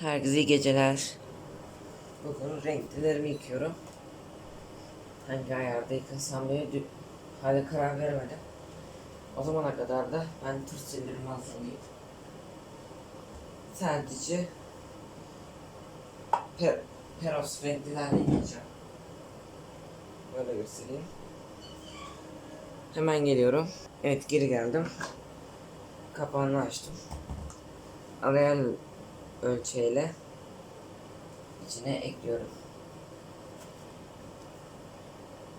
Herkese iyi geceler. Bugün renklilerimi yıkıyorum. Hangi ayarda yıkasam diye hala karar veremedim. O zamana kadar da ben tır sildirimi hazırlayayım. Sadece per Peros renklilerle yıkayacağım. Böyle göstereyim. Hemen geliyorum. Evet geri geldim. Kapağını açtım. Arial ölçeğiyle içine ekliyorum.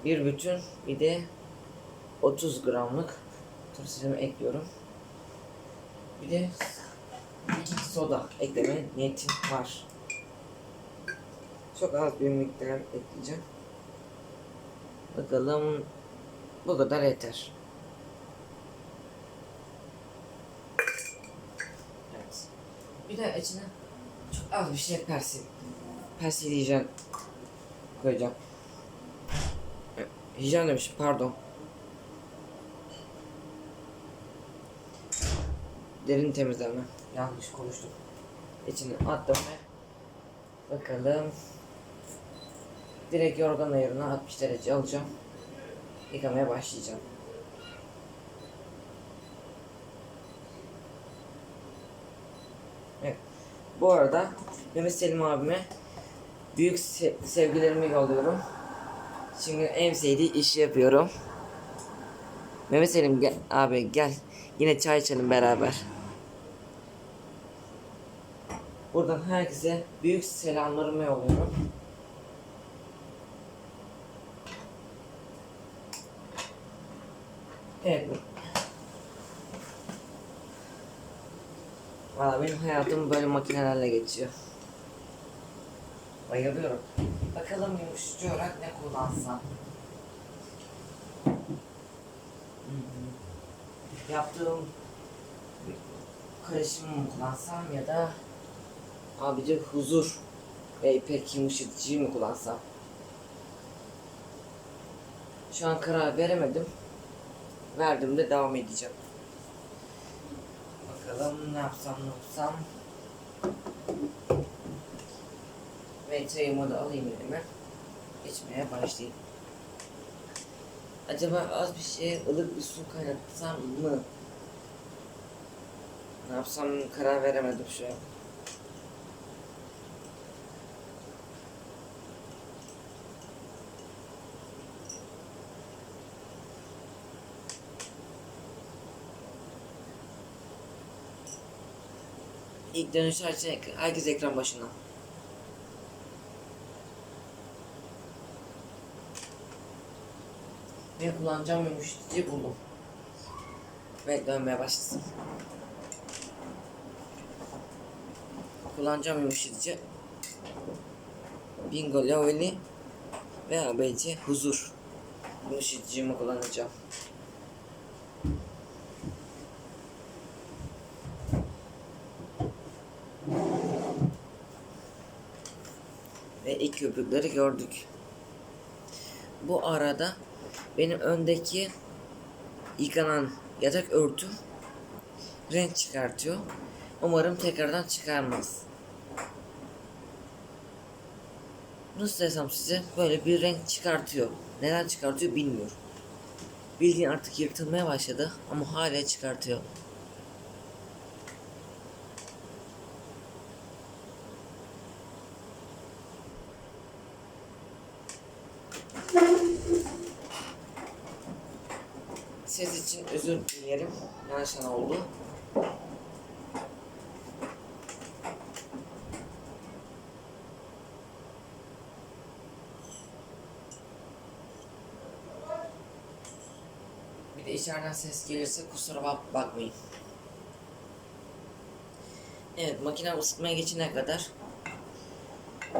Bir bütün bir de 30 gramlık turşumu ekliyorum. Bir de iki soda ekleme niyetim var. Çok az bir miktar ekleyeceğim. Bakalım bu kadar yeter. Bir de içine çok az bir şey persil. Persilleyeceğim. Koyacağım. E, Hijyen demişim pardon. Derin temizleme. Yanlış konuştum. İçine attım ve bakalım. Direkt yorgan ayarına 60 derece alacağım. Yıkamaya başlayacağım. Bu arada Mehmet Selim abime büyük se- sevgilerimi yolluyorum. Şimdi en sevdiği işi yapıyorum. Mehmet Selim gel abi gel. Yine çay içelim beraber. Buradan herkese büyük selamlarımı yolluyorum. Evet. Valla benim hayatım böyle makinelerle geçiyor. Bayılıyorum. Bakalım yumuşatıcı olarak ne kullansam. Hı. Yaptığım karışımı mı kullansam ya da abici huzur ve ipek yumuşatıcıyı mı kullansam? Şu an karar veremedim. Verdiğimde devam edeceğim. Bakalım ne yapsam ne yapsam. Ve çayımı da alayım elime. İçmeye başlayayım. Acaba az bir şey ılık bir su kaynatsam mı? Ne yapsam karar veremedim şu an. İlk dönüş açın herkes ekran başına. Ve kullanacağım yumuşatıcı buldum. Ve dönmeye başlasın. Kullanacağım yumuşatıcı Bingo Lovely ve ABC Huzur yumuşatıcımı kullanacağım. Ve ilk köpükleri gördük. Bu arada benim öndeki yıkanan yatak örtüm renk çıkartıyor. Umarım tekrardan çıkarmaz. Nasıl desem size böyle bir renk çıkartıyor. Neden çıkartıyor bilmiyorum. Bildiğin artık yırtılmaya başladı ama hala çıkartıyor. Ses için özür dilerim. Yanlış an oldu. Bir de içeriden ses gelirse kusura bak bakmayın. Evet makine ısıtmaya geçene kadar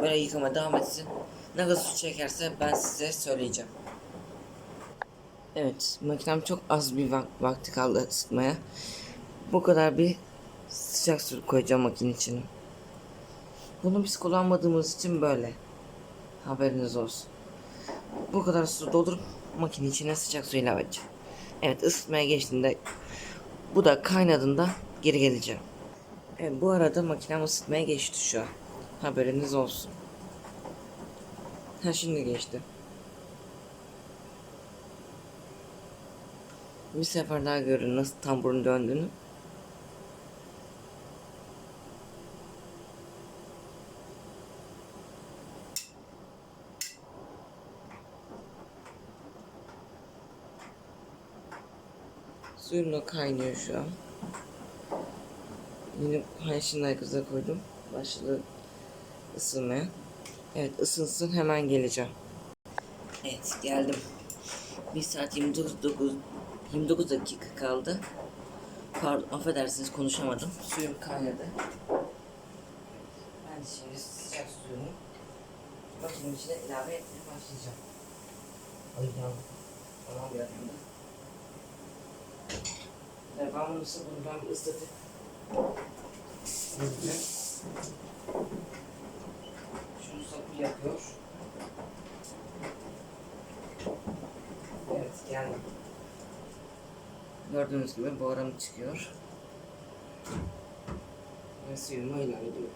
böyle yıkama devam etsin. Ne kadar su çekerse ben size söyleyeceğim. Evet, makinem çok az bir vak vakti kaldı ısıtmaya. Bu kadar bir sıcak su koyacağım makine içine. Bunu biz kullanmadığımız için böyle. Haberiniz olsun. Bu kadar su doldurup makine içine sıcak su ilave edeceğim. Evet, ısıtmaya geçtiğinde bu da kaynadığında geri geleceğim. Evet, bu arada makinem ısıtmaya geçti şu an. Haberiniz olsun. Ha şimdi geçti. Bir sefer daha görün nasıl tamburun döndüğünü. Suyum da kaynıyor şu an. Yine haşin kıza koydum. Başladı ısınmaya. Evet ısınsın hemen geleceğim. Evet geldim. 1 saat 29, 29 dakika kaldı. Pardon affedersiniz konuşamadım. Suyum kaynadı. Ben şimdi sıcak suyunu makinenin içine ilave etmeye başlayacağım. Ay yandım. Tamam bir yandı. Evet, ben bunu bir ıslatıp. Şunu sapı yapıyor. Evet geldim. Gördüğünüz gibi buharım çıkıyor. Ve suyumu ilave ediyorum.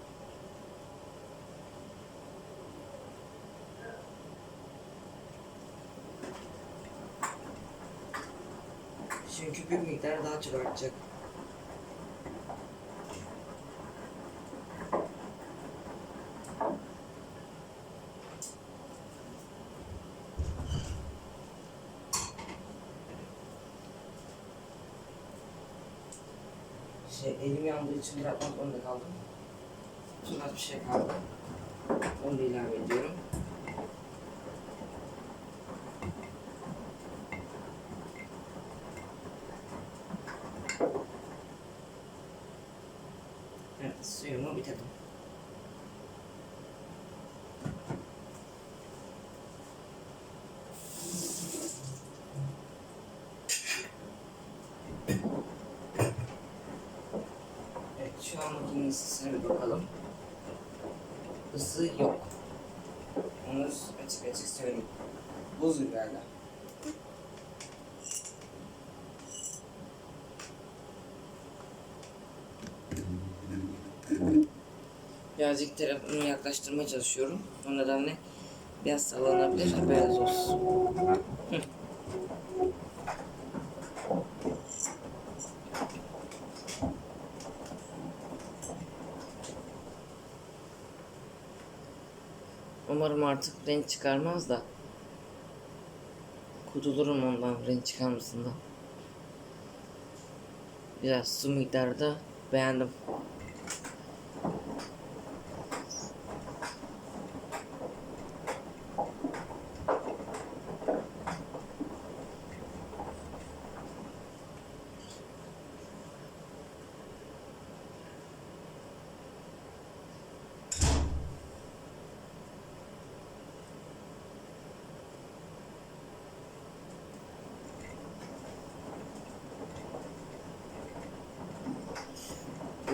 Çünkü bir miktar daha çok Şey, elim yandığı için bırakmak zorunda kaldım. Çok az bir şey kaldı. Onu da ilave ediyorum. Evet, suyumu bitirdim. Evet, şu an bir bakalım. Isı yok. Onu açık açık söyleyeyim. Buz hala. Birazcık telefonu yaklaştırmaya çalışıyorum. O nedenle biraz sallanabilir. Haberiniz olsun. Hı. Umarım artık renk çıkarmaz da. Kurtulurum ondan renk çıkarmasından. Biraz su miktarı da beğendim.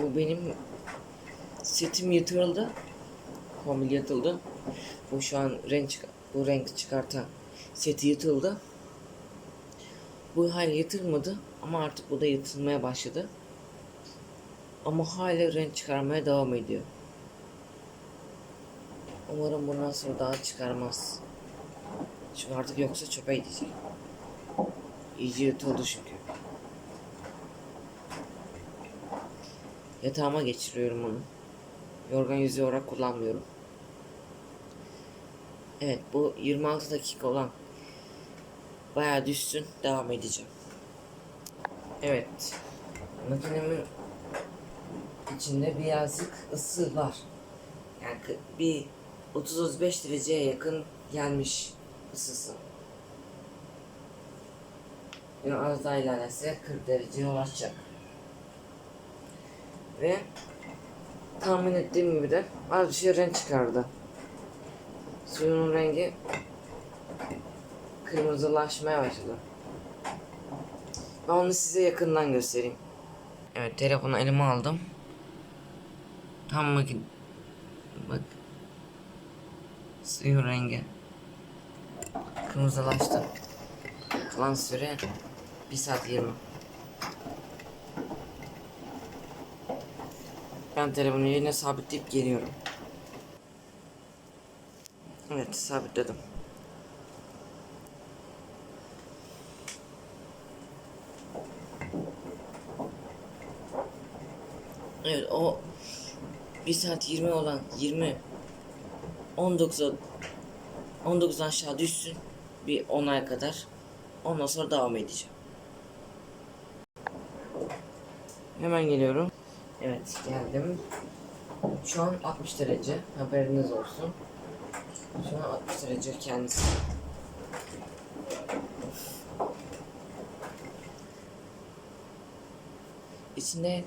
Bu benim setim yırtıldı. Komil yırtıldı. Bu şu an renk bu renk çıkartan seti yırtıldı. Bu hala yırtılmadı ama artık bu da yırtılmaya başladı. Ama hala renk çıkarmaya devam ediyor. Umarım bundan sonra daha çıkarmaz. Çünkü artık yoksa çöpe gidecek. İyice yırtıldı çünkü. Yatağıma geçiriyorum onu. Yorgan yüzü olarak kullanmıyorum. Evet bu 26 dakika olan bayağı düşsün devam edeceğim. Evet. Makinemin içinde birazcık ısı var. Yani bir 30-35 dereceye yakın gelmiş ısısı. Yani az daha ilerlerse 40 dereceye ulaşacak. Ve tahmin ettiğim gibi de az bir şey renk çıkardı. Suyunun rengi kırmızılaşmaya başladı. Ben onu size yakından göstereyim. Evet telefonu elime aldım. Tam bakın. Bak. Suyun rengi. Kırmızılaştı. Kalan süre 1 saat 20. Ben telefonu yerine sabitleyip geliyorum. Evet sabitledim. Evet o 1 saat 20 olan 20 19'a 19'dan aşağı düşsün bir 10 ay kadar. Ondan sonra devam edeceğim. Hemen geliyorum. Evet geldim. Şu an 60 derece haberiniz olsun. Şu an 60 derece kendisi. İçinde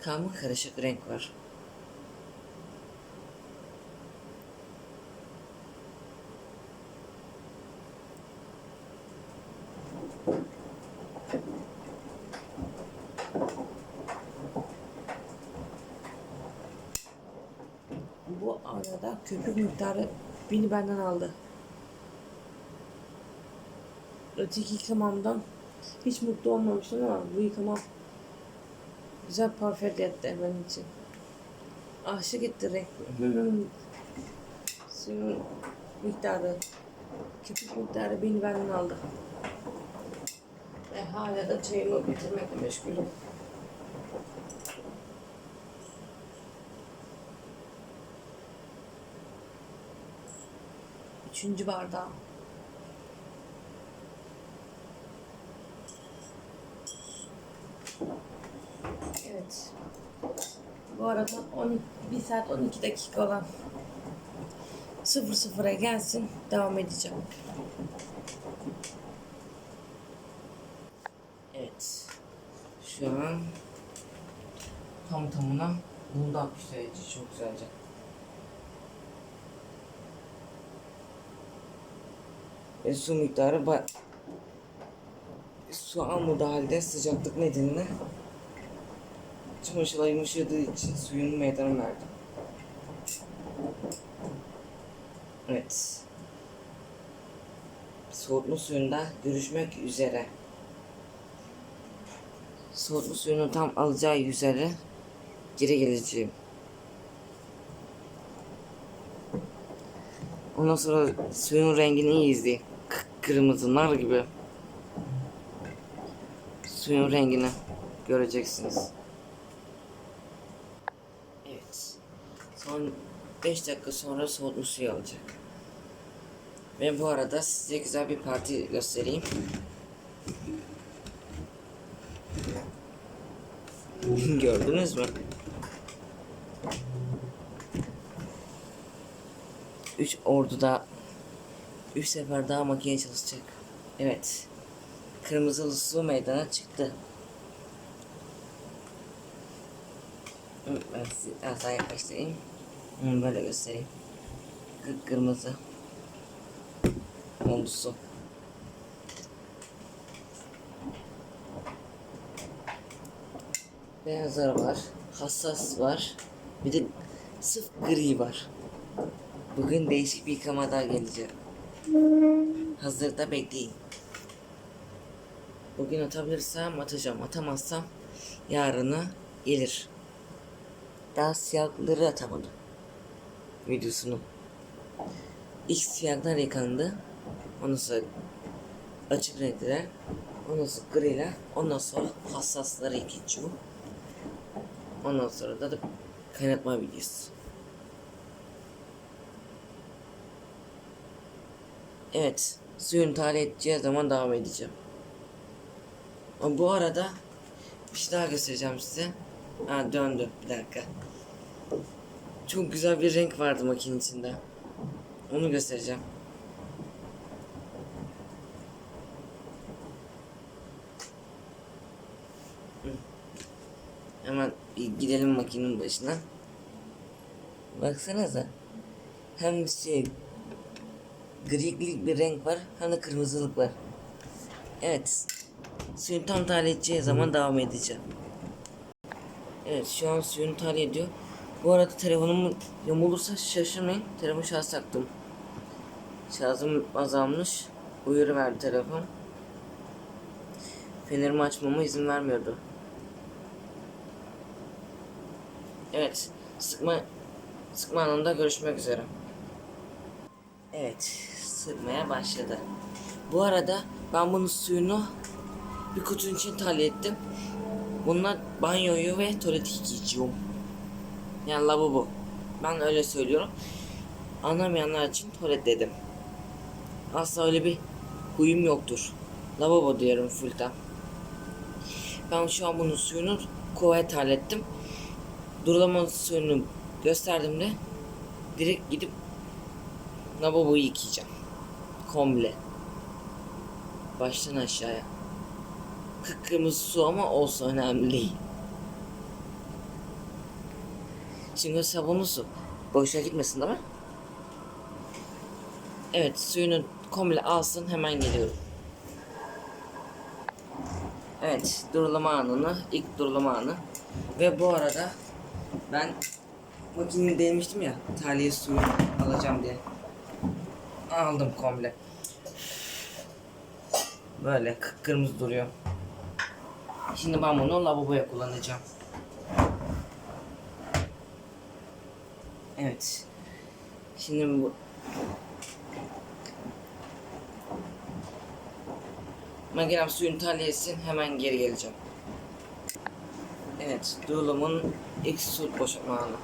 karma karışık renk var. Bu arada köpük miktarı beni benden aldı. Öteki yıkamamdan hiç mutlu olmamıştım ama bu yıkamam güzel perfect etti benim için. Aşık etti renk. Suyun miktarı, köpük miktarı beni benden aldı. Ve hala da çayımı bitirmekle meşgulüm. Üçüncü bardağı. Evet. Bu arada 12, 1 saat 12 dakika olan 00'a gelsin. Devam edeceğim. Evet. Şu an tam tamına 60 derece. Çok güzelce. Ve su miktarı ba su almadığı halde sıcaklık nedeniyle çamaşırlar yumuşadığı için suyun meydana verdim. Evet. Soğutma suyunda görüşmek üzere. Soğutma suyunu tam alacağı üzere geri geleceğim. Ondan sonra suyun rengini iyi izleyin. K- Kırmızı nar gibi. Suyun rengini göreceksiniz. Evet. Son 5 dakika sonra soğutma suyu alacak. Ve bu arada size güzel bir parti göstereyim. Gördünüz mü? 3 orduda 3 sefer daha makine çalışacak. Evet. Kırmızılı su meydana çıktı. Ben size daha yaklaştırayım. Böyle göstereyim. Kı- Kırmızı. Oldu su. Beyazlar var. Hassas var. Bir de sıf gri var. Bugün değişik bir yıkama daha gelecek. Hazırda bekleyin. Bugün atabilirsem atacağım. Atamazsam yarını gelir. Daha siyahları atamadım. Videosunu. İlk siyahlar yıkandı. Ondan sonra açık renkler. Ondan sonra griler. Ondan sonra hassasları ikinci bu. Ondan sonra da, da kaynatma videosu. Evet. Suyun tahliye edeceği zaman devam edeceğim. Ama bu arada bir şey daha göstereceğim size. Ha döndü. Bir dakika. Çok güzel bir renk vardı makinenin içinde. Onu göstereceğim. Hemen gidelim makinenin başına. Baksanıza. Hem şey grilik bir renk var hem de kırmızılık var. Evet. Suyun tam edeceği zaman devam edeceğim. Evet şu an suyunu tahliye ediyor. Bu arada telefonumu yamulursa şaşırmayın. Telefon şarj taktım. Şarjım azalmış. Uyarı verdi telefon. Fenerimi açmama izin vermiyordu. Evet. Sıkma sıkma anında görüşmek üzere. Evet. Sıkmaya başladı. Bu arada ben bunun suyunu bir kutunun için tahliye ettim. Bununla banyoyu ve tuvaleti yıkayacağım. Yani lavabo. Ben öyle söylüyorum. Anlamayanlar için tuvalet dedim. Asla öyle bir huyum yoktur. Lavabo diyorum fullten. Ben şu an bunun suyunu kovaya terlettim. Durulama suyunu gösterdiğimde direkt gidip lavaboyu yıkayacağım. Komple. Baştan aşağıya. Kıpkırmızı su ama olsa önemli değil. Çünkü sabunlu su. Boşa gitmesin değil mi? Evet suyunu komple alsın hemen geliyorum. Evet durulama anını ilk durulama anı. Ve bu arada ben makineyi denemiştim ya tahliye suyu alacağım diye. Aldım komple. Böyle kıpkırmızı duruyor. Şimdi ben bunu lavaboya kullanacağım. Evet. Şimdi bu Makinem suyun tahliyesi hemen geri geleceğim. Evet, durulumun ilk su boşaltma anı.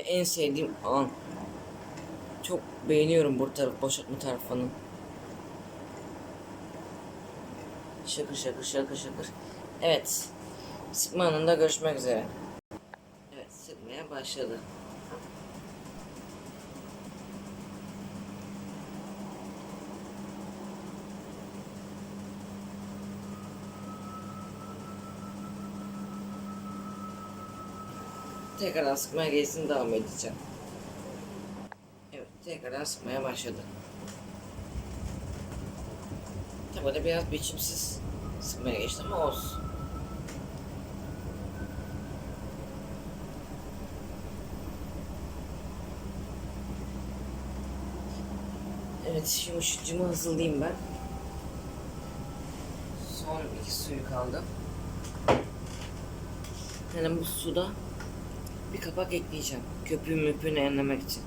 Ve en sevdiğim an. Çok beğeniyorum bu taraf boşaltma tarafını. Şakır şakır şakır şakır. Evet. Sıkma anında görüşmek üzere. Evet sıkmaya başladı. Tekrardan sıkmaya gelsin devam edeceğim. Evet tekrardan sıkmaya başladı. Tabi de biraz biçimsiz sıkmaya geçti ama olsun. Evet şimdi şu cımı hazırlayayım ben. Son iki suyu kaldı. Yani bu suda bir kapak ekleyeceğim. Köpüğün müpüğünü enlemek için.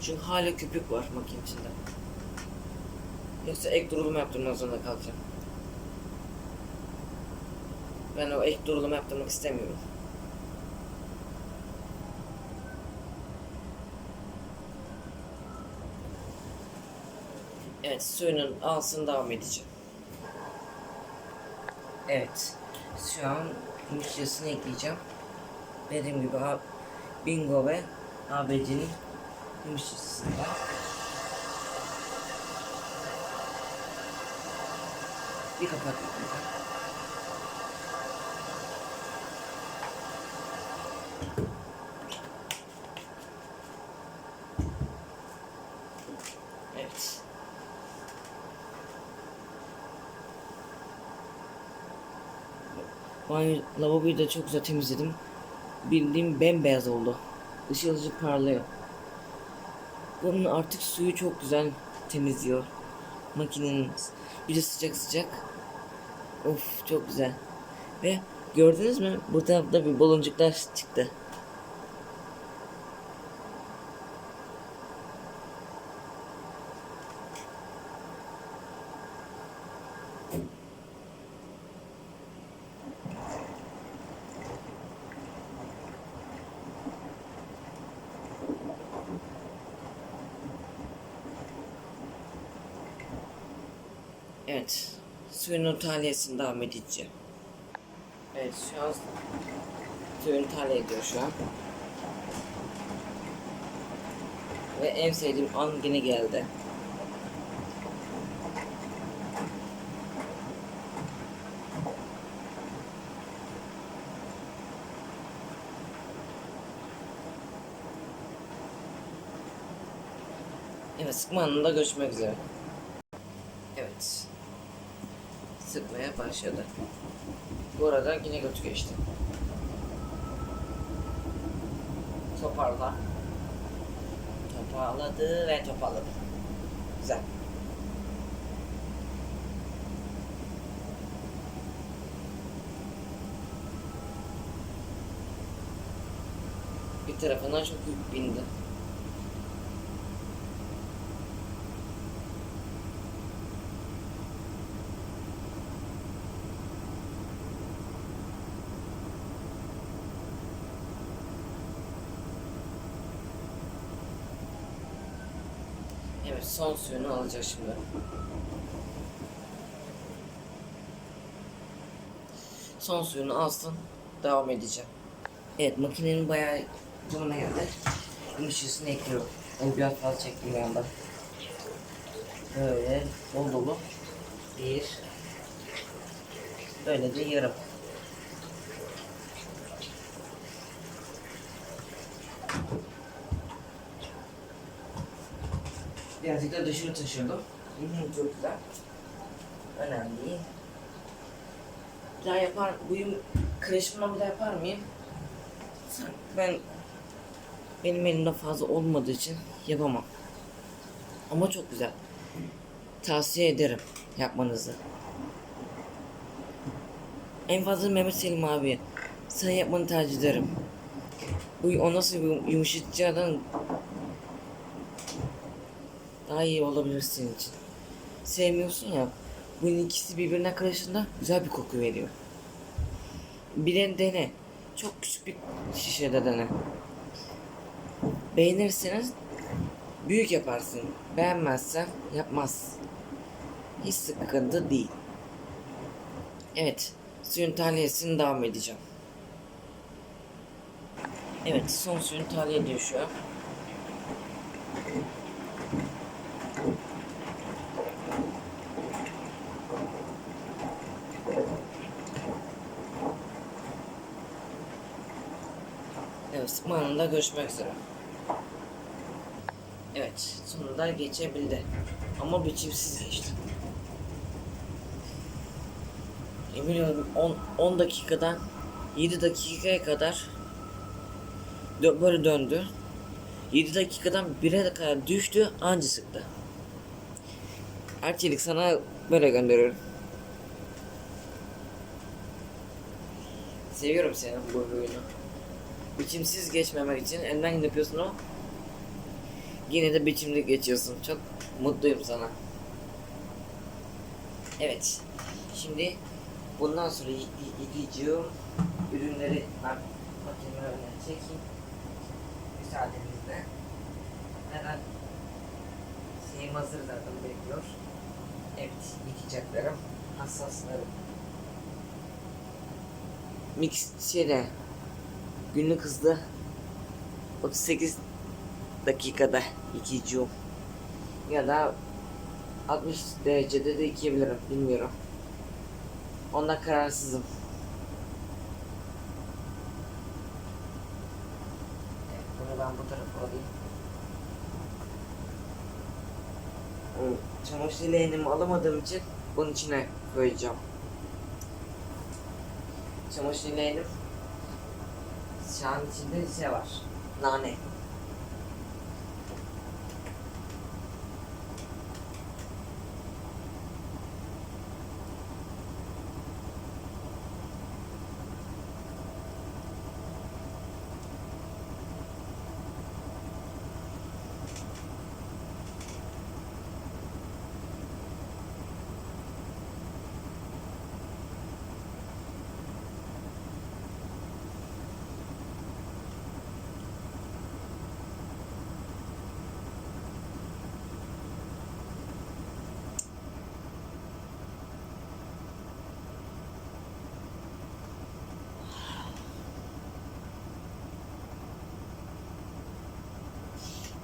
Çünkü hala köpük var makine içinde. Yoksa ek durulma yaptırmak zorunda kalacağım. Ben o ek durulma yaptırmak istemiyorum. Evet suyunun alsın devam edeceğim. Evet. Şu an müşterisini ekleyeceğim. Dediğim gibi Bingo ve ABC'nin müşterisinden. Bir kapak. Evet. Banyo, lavaboyu da çok güzel temizledim. Bildiğim bembeyaz oldu. Işıl ışıl parlıyor. Bunun artık suyu çok güzel temizliyor. Makinenin bir sıcak sıcak. Of çok güzel. Ve gördünüz mü? Bu tarafta bir baloncuklar çıktı. Evet. Suyun tahliyesini devam edeceğim. Evet şu an suyun tahliye ediyor şu an. Ve en sevdiğim an yine geldi. Evet sıkma anında görüşmek üzere. sıkmaya başladı. Bu arada yine götü geçti. Toparla. Toparladı ve toparladı. Güzel. Bir tarafından çok büyük bindi. Son suyunu alacak şimdi. Son suyunu alsın. Devam edeceğim. Evet makinenin bayağı camına geldi. Yumuşasını ekliyorum. Ben biraz fazla çektim anda. Böyle dolu dolu. Bir. Böyle de yarım. Birazcık da dışarı taşıyordum. Hı, çok güzel. Önemli değil. Bir daha yapar, bu yum kreşimden bir daha yapar mıyım? Ben benim elimde fazla olmadığı için yapamam. Ama çok güzel. Tavsiye ederim yapmanızı. En fazla Mehmet Selim abi. Sen yapmanı tercih ederim. Bu o nasıl yumuşatacağından daha iyi olabilir senin için. Sevmiyorsun ya. Bunun ikisi birbirine karıştığında güzel bir koku veriyor. De dene. Çok küçük bir şişede dene. Beğenirseniz büyük yaparsın. Beğenmezsen yapmaz. Hiç sıkıntı değil. Evet. Suyun tahliyesini devam edeceğim. Evet. Son suyun tahliye ediyor şu an. Evet, sıkma anında görüşmek üzere. Evet, sonunda geçebildi. Ama biçimsiz geçti. Emin 10, 10 dakikadan 7 dakikaya kadar dö- böyle döndü. 7 dakikadan 1'e kadar düştü anca sıktı. Erçelik sana böyle gönderiyorum. Seviyorum seni bu oyunu biçimsiz geçmemek için elinden yapıyorsun ama yine de biçimli geçiyorsun. Çok mutluyum sana. Evet. Şimdi bundan sonra y- y- yıkayacağım ürünleri önüne çekeyim. Müsaadenizle. Neden? Şeyim hazır zaten bekliyor. Evet, yıkayacaklarım. Hassaslarım. Mix şeyde günlük hızlı 38 dakikada yıkayacağım. Ya da 60 derecede de yıkayabilirim bilmiyorum. Onda kararsızım. Bunu ben bu tarafa alayım. Çamaşır leğenimi alamadığım için bunun içine koyacağım. Çamaşır leğenim an içinde şey var. Nane.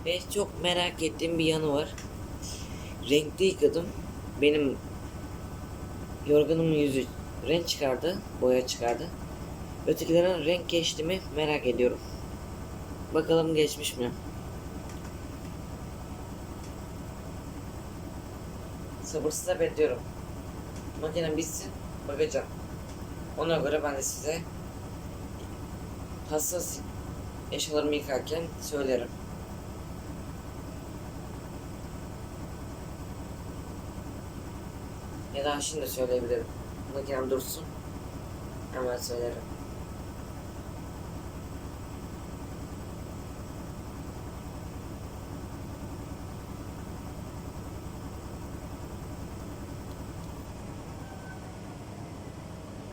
Ve çok merak ettiğim bir yanı var. Renkli yıkadım. Benim yorganımın yüzü renk çıkardı, boya çıkardı. Ötekilerin renk geçti mi merak ediyorum. Bakalım geçmiş mi? Sabırsızla bekliyorum. Makinem bitsin, bakacağım. Ona göre ben de size hassas eşyalarımı yıkarken söylerim. Ya da şimdi de söyleyebilirim. Makinem dursun. Hemen söylerim.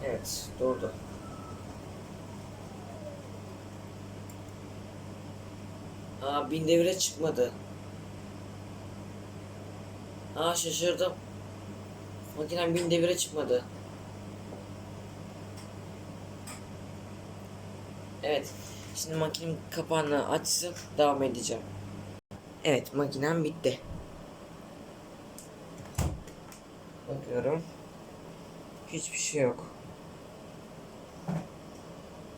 Evet, durdu. Aa, bin devire çıkmadı. Aa, şaşırdım. Makinem bin devre çıkmadı. Evet, şimdi makinenin kapağını açsın, devam edeceğim. Evet, makinem bitti. Bakıyorum. Hiçbir şey yok.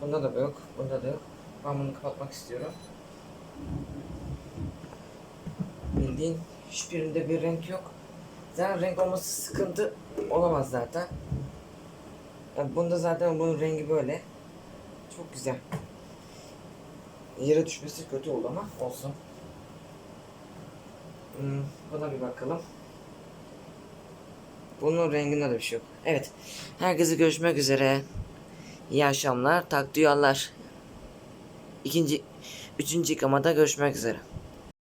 Bunda da yok. Bunda da yok. Ben bunu kapatmak istiyorum. Bildiğin hiçbirinde bir renk yok. Zaten renk olması sıkıntı olamaz zaten. Yani bunda zaten bunun rengi böyle. Çok güzel. Yere düşmesi kötü oldu ama olsun. Hmm, buna bir bakalım. Bunun renginde de bir şey yok. Evet. Herkese görüşmek üzere. İyi akşamlar. Tak duyarlar. İkinci, üçüncü yıkamada görüşmek üzere.